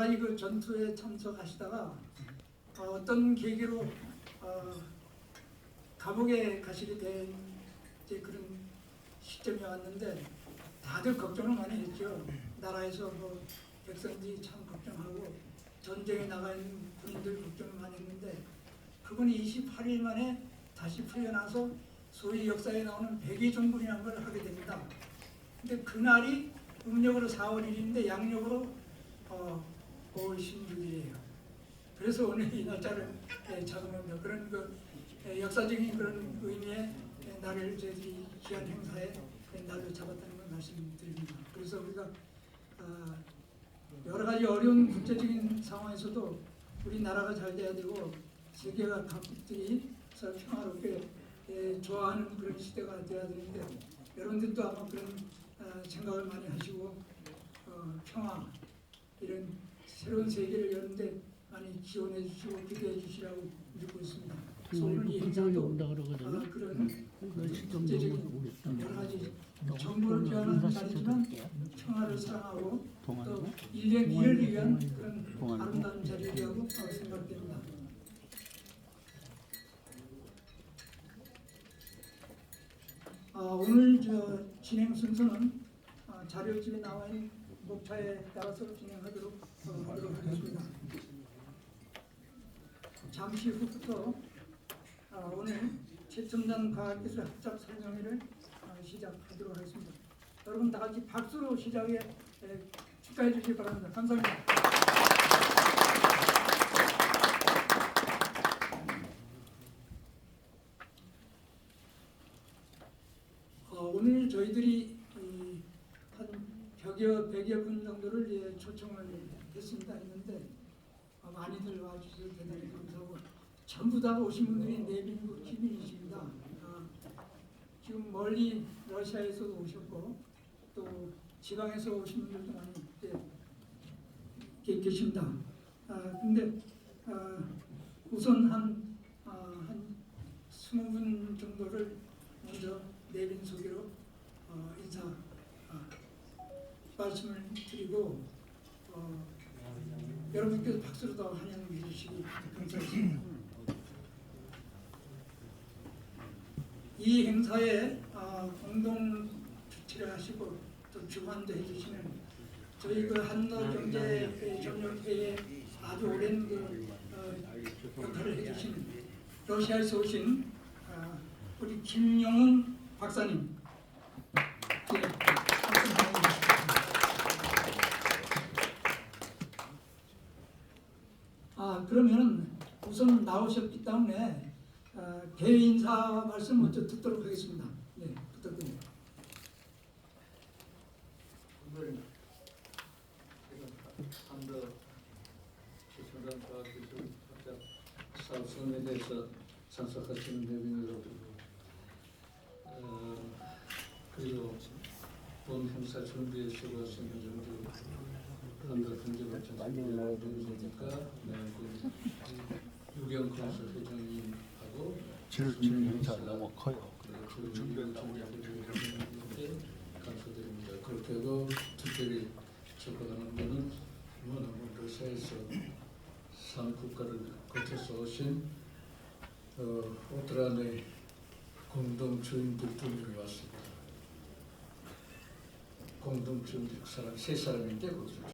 가지 그 전투에 참석하시다가 어, 어떤 계기로 어, 감옥에 가시게 된 이제 그런 시점이 왔는데 다들 걱정을 많이 했죠. 나라에서 뭐 백성들이 참 걱정하고 전쟁에 나가 있는 군인들 걱정을 많이 했는데 그분이 28일 만에 다시 풀려나서 소위 역사에 나오는 백의종군이라는 걸 하게 됩니다. 근데 그날이 음력으로 4월 1일인데 양력으로 어, 5월 16일이에요. 그래서 오늘 이 날짜를 예, 잡아놓습니다. 그런 그 예, 역사적인 그런 의미의 예, 날을 저희들이 귀한 행사에 예, 날로 잡았다는 걸 말씀드립니다. 그래서 우리가 아, 여러 가지 어려운 국제적인 상황에서도 우리 나라가 잘 돼야 되고 세계가 각국들이 평화롭게 예, 좋아하는 그런 시대가 돼야 되는데 여러분들도 아마 그런 아, 생각을 많이 하시고 어, 평화 이런 새로운 세계를 여는데 많이 지원해 주시고 기도해 주시라고 믿고 있습니다. 오늘 이 행사도 온다 아, 그러거든요. 그런 그 시점 국제적인. 여러 가지 정보를 기하는 자리지만 평화를 사랑하고 또 인류의 미래를 위한 그런 아름다운 자리라고 생각됩니다. 아, 오늘 저 진행 순서는 아, 자료집에 나와 있는 목차에 따라서 진행하도록 어, 하도록 하겠습니다. 잠시 후부터 아, 오늘 최첨단 과학기술 합작 설명회를 아, 시작하도록 하겠습니다. 여러분 다 같이 박수로 시작에 에, 축하해 주시기 바랍니다. 감사합니다. 어, 오늘 저희들이 100여, 100여 분 정도를 예, 초청을 했습니다. 했는데 어, 많이들 와주셔서 대단히 감사하고 전부 다 오신 분들이 내빈국 시민이십니다. 아, 지금 멀리 러시아에서도 오셨고 또 지방에서 오신 분들도 많이 예, 계- 계십니다. 아, 근데 아, 우선 한, 아, 한 20분 정도를 먼저 내빈 소개로 어, 인사 아, 말씀을 드리고 어, 여러분께서 박수로 더 환영해 주시기 감사합니다. 이 행사에 어, 공동 주최를 하시고 또 주관도 해주시는 저희 그 한노경제 협력회에 아주 오랜 그 어, 역할을 해주신 러시아에서 오신 어, 우리 김영훈 박사님. 예, 박수 부탁드립니다. 아 그러면 우선 나오셨기 때문에 어, 개회 인사 말씀 먼저 듣도록 하겠습니다. 네, 부탁드립니다. 오늘 한더 최첨단 과학기술 합작 사업성에 대해서 참석하시는 대변인 여러분 어, 그리고 본 행사 준비에 수고하신 여러분 들 한더 경제발전 대변이니까 네, 그 유경 건설 회장님하고 질문 행사가 너무 커요. 감사드립니다. 그렇게 하고 특별히 접근하는 분은 너무 러시아에서 상 국가를 거쳐서 오신 어, 오트란의 공동 주인들 두 명이 왔습니다. 공동 주인들 사람 세 사람인데 거기서